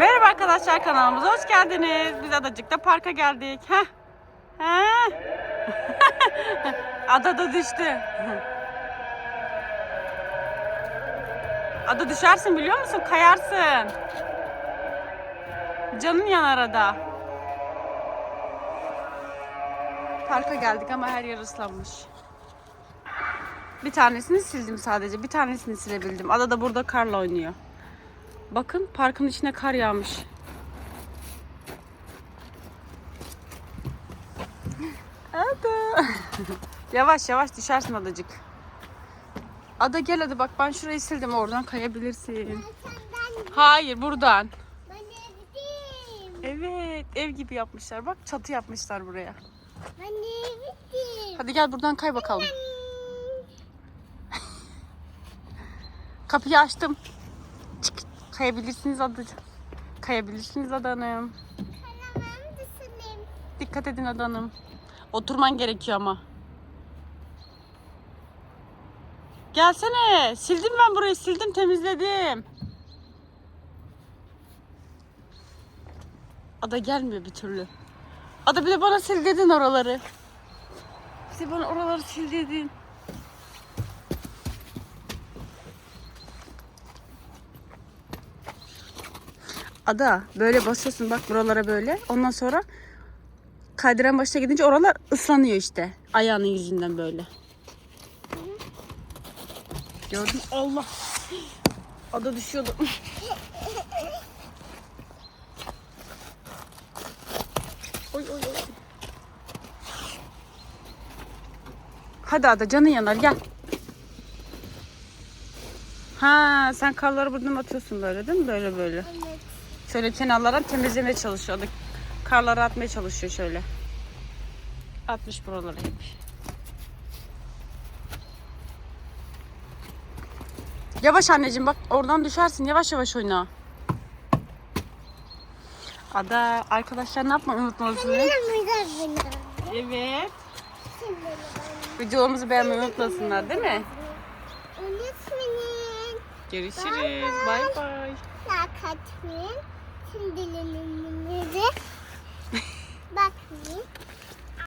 Merhaba arkadaşlar kanalımıza hoş geldiniz. Biz Adacık'ta parka geldik. Heh. Heh. Ada da düştü. Ada düşersin biliyor musun? Kayarsın. Canın yanar ada. Parka geldik ama her yer ıslanmış. Bir tanesini sildim sadece. Bir tanesini silebildim. Ada da burada karla oynuyor. Bakın parkın içine kar yağmış. Ada. yavaş yavaş düşersin adacık. Ada gel hadi bak ben şurayı sildim oradan kayabilirsin. Hayır buradan. Evet ev gibi yapmışlar bak çatı yapmışlar buraya. Hadi gel buradan kay bakalım. Kapıyı açtım. Kayabilirsiniz adacık. Kayabilirsiniz adanım. Kalamam. Dikkat edin adanım. Oturman gerekiyor ama. Gelsene. Sildim ben burayı. Sildim temizledim. Ada gelmiyor bir türlü. Ada bir de bana sil dedin oraları. Bir de bana oraları sil dedin. Ada böyle basıyorsun bak buralara böyle. Ondan sonra kaydıran başına gidince oralar ıslanıyor işte. Ayağının yüzünden böyle. Gördün? Allah. Ada düşüyordu. Oy oy oy. Hadi Ada canın yanar gel. Ha sen karları buradan atıyorsun böyle değil mi? Böyle böyle. Evet. Şöyle kenarlara temizlemeye çalışıyor. O da karları atmaya çalışıyor şöyle. Atmış buralara hep. Yavaş anneciğim bak oradan düşersin. Yavaş yavaş oyna. Ada arkadaşlar ne yapmayı unutmasın. Evet. Videolarımızı beğenmeyi unutmasınlar değil mi? Unutmayın. Görüşürüz. Bay bay. Like atmayın. Очень